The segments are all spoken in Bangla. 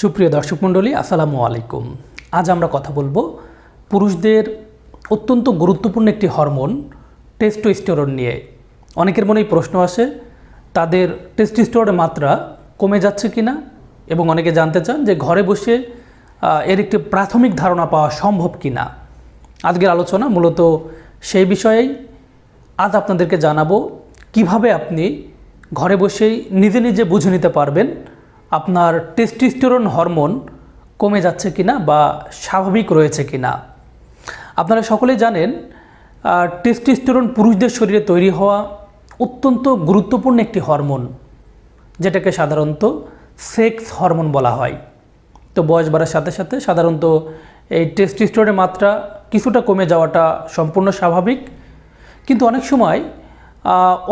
সুপ্রিয় দর্শক মণ্ডলী, আসসালামু আলাইকুম। আজ আমরা কথা বলব পুরুষদের অত্যন্ত গুরুত্বপূর্ণ একটি হরমোন, টেস্টোস্টেরন নিয়ে। অনেকের মনেই প্রশ্ন আসে, তাদের টেস্টোস্টেরনের মাত্রা কমে যাচ্ছে কিনা? এবং অনেকে জানতে চান যে ঘরে বসে এর একটি প্রাথমিক ধারণা পাওয়া সম্ভব কিনা? আজকের আলোচনা মূলত সেই বিষয়েই। আজ আপনাদেরকে জানাব, কীভাবে আপনি ঘরে বসেই নিজে নিজে বুঝে নিতে পারবেন আপনার টেস্টিস্টেরন হরমোন কমে যাচ্ছে কিনা বা স্বাভাবিক রয়েছে কিনা? আপনারা সকলেই জানেন টেস্টিস্টেরন পুরুষদের শরীরে তৈরি হওয়া অত্যন্ত গুরুত্বপূর্ণ একটি হরমোন যেটাকে সাধারণত সেক্স হরমোন বলা হয়। তো বয়স বাড়ার সাথে সাথে সাধারণত এই টেস্টিস্টোরের মাত্রা কিছুটা কমে যাওয়াটা সম্পূর্ণ স্বাভাবিক। কিন্তু অনেক সময়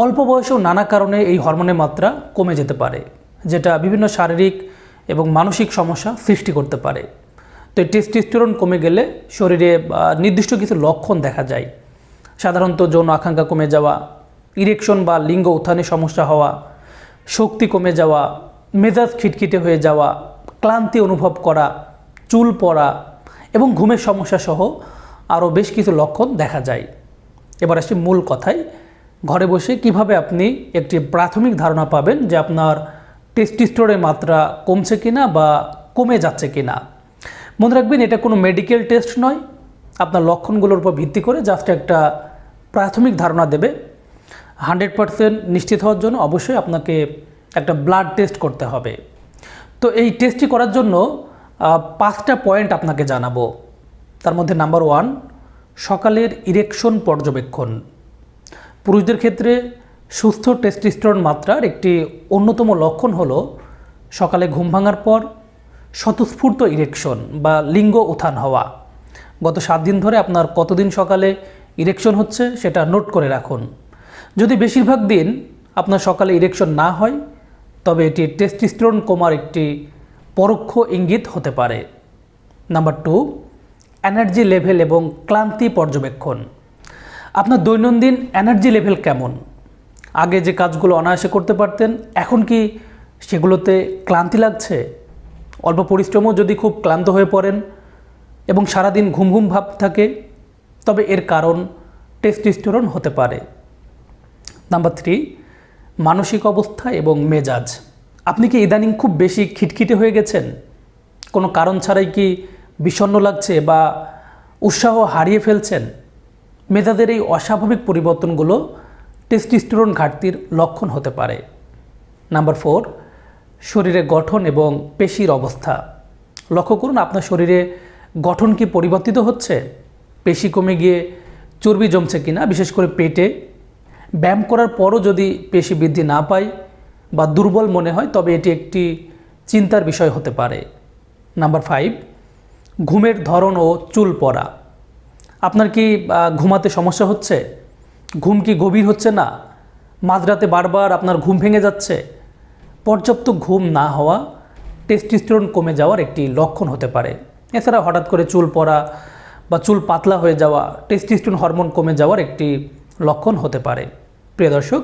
অল্প বয়সেও নানা কারণে এই হরমোনের মাত্রা কমে যেতে পারে। যেটা বিভিন্ন শারীরিক এবং মানসিক সমস্যা সৃষ্টি করতে পারে। তো টেস্টিস্টোরন কমে গেলে শরীরে নির্দিষ্ট কিছু লক্ষণ দেখা যায়। সাধারণত যৌন আকাঙ্ক্ষা কমে যাওয়া ইরেকশন বা লিঙ্গ উত্থানে সমস্যা হওয়া, শক্তি কমে যাওয়া, মেজাজ খিটখিটে হয়ে যাওয়া, ক্লান্তি অনুভব করা, চুল পড়া এবং ঘুমের সমস্যা সহ আরও বেশ কিছু লক্ষণ দেখা যায়। এবার আসি মূল কথায়। ঘরে বসে কীভাবে আপনি একটি প্রাথমিক ধারণা পাবেন যে আপনার টেস্টিস্টোরের মাত্রা কমছে কিনা বা কমে যাচ্ছে কিনা? মনে রাখবেন, এটা কোনো মেডিকেল টেস্ট নয়। আপনার লক্ষণগুলোর উপর ভিত্তি করে জাস্ট একটা প্রাথমিক ধারণা দেবে। হান্ড্রেড পারসেন্ট নিশ্চিত হওয়ার জন্য অবশ্যই আপনাকে একটা ব্লাড টেস্ট করতে হবে। তো এই টেস্টটি করার জন্য পাঁচটা পয়েন্ট আপনাকে জানাব। তার মধ্যে নাম্বার ওয়ান সকালের ইরেকশন পর্যবেক্ষণ। পুরুষদের ক্ষেত্রে সুস্থ টেস্টিস্টেরন মাত্রার একটি অন্যতম লক্ষণ হল সকালে ঘুম ভাঙার পর স্বতঃস্ফূর্ত ইরেকশন বা লিঙ্গ উত্থান হওয়া। গত সাত দিন ধরে আপনার কতদিন সকালে ইরেকশন হচ্ছে সেটা নোট করে রাখুন। যদি বেশিরভাগ দিন আপনার সকালে ইরেকশন না হয়, তবে এটি টেস্টিস্টেরন কমার একটি পরোক্ষ ইঙ্গিত হতে পারে। নাম্বার টু এনার্জি লেভেল এবং ক্লান্তি পর্যবেক্ষণ। আপনার দৈনন্দিন এনার্জি লেভেল কেমন? আগে যে কাজগুলো অনায়াসে করতে পারতেন, এখন কি সেগুলোতে ক্লান্তি লাগছে? অল্প পরিশ্রমও যদি খুব ক্লান্ত হয়ে পড়েন এবং সারাদিন ঘুম ঘুম ভাব থাকে, তবে এর কারণ টেস্টিস্টেরন হতে পারে। নাম্বার থ্রি মানসিক অবস্থা এবং মেজাজ। আপনি কি ইদানিং খুব বেশি খিটখিটে হয়ে গেছেন? কোনো কারণ ছাড়াই কি বিষণ্ণ লাগছে বা উৎসাহ হারিয়ে ফেলছেন? মেজাজের এই অস্বাভাবিক পরিবর্তনগুলো টেস্টিস্টেরন ঘাটতির লক্ষণ হতে পারে। নাম্বার ফোর শরীরে গঠন এবং পেশির অবস্থা। লক্ষ্য করুন, আপনার শরীরে গঠন কি পরিবর্তিত হচ্ছে? পেশি কমে গিয়ে চর্বি জমছে কিনা, বিশেষ করে পেটে। ব্যায়াম করার পরও যদি পেশি বৃদ্ধি না পায় বা দুর্বল মনে হয়, তবে এটি একটি চিন্তার বিষয় হতে পারে। নাম্বার ফাইভ ঘুমের ধরন ও চুল পড়া। আপনার কি ঘুমাতে সমস্যা হচ্ছে? ঘুম কি গভীর হচ্ছে না? মাঝরাতে বারবার আপনার ঘুম ভেঙে যাচ্ছে। পর্যাপ্ত ঘুম না হওয়া টেস্টিস্টেরন কমে যাওয়ার একটি লক্ষণ হতে পারে। এছাড়া হঠাৎ করে চুল পড়া বা চুল পাতলা হয়ে যাওয়া টেস্টিস্টেরন হরমোন কমে যাওয়ার একটি লক্ষণ হতে পারে। প্রিয় দর্শক,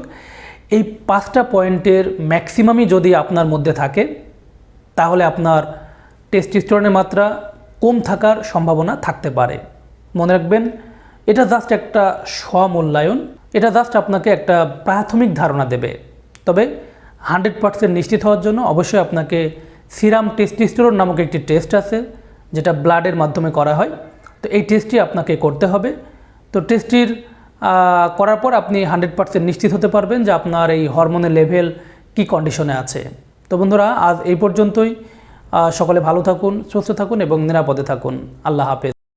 এই পাঁচটা পয়েন্টের ম্যাক্সিমামই যদি আপনার মধ্যে থাকে, তাহলে আপনার টেস্টিস্টেরনের মাত্রা কম থাকার সম্ভাবনা থাকতে পারে। মনে রাখবেন এটা জাস্ট একটা স্বমূল্যায়ন, এটা জাস্ট আপনাকে একটা প্রাথমিক ধারণা দেবে। তবে হান্ড্রেড পার্সেন্ট নিশ্চিত হওয়ার জন্য অবশ্যই আপনাকে সিরাম টেস্টিস্টেরন নামক একটি টেস্ট আছে, যেটা ব্লাডের মাধ্যমে করা হয়। তো এই টেস্টটি আপনাকে করতে হবে। তো টেস্টটির করার পর আপনি হান্ড্রেড পার্সেন্ট নিশ্চিত হতে পারবেন যে আপনার এই হরমোনের লেভেল কি কন্ডিশনে আছে। তো বন্ধুরা, আজ এই পর্যন্তই। সকলে ভালো থাকুন, সুস্থ থাকুন এবং নিরাপদে থাকুন। আল্লাহ হাফেজ।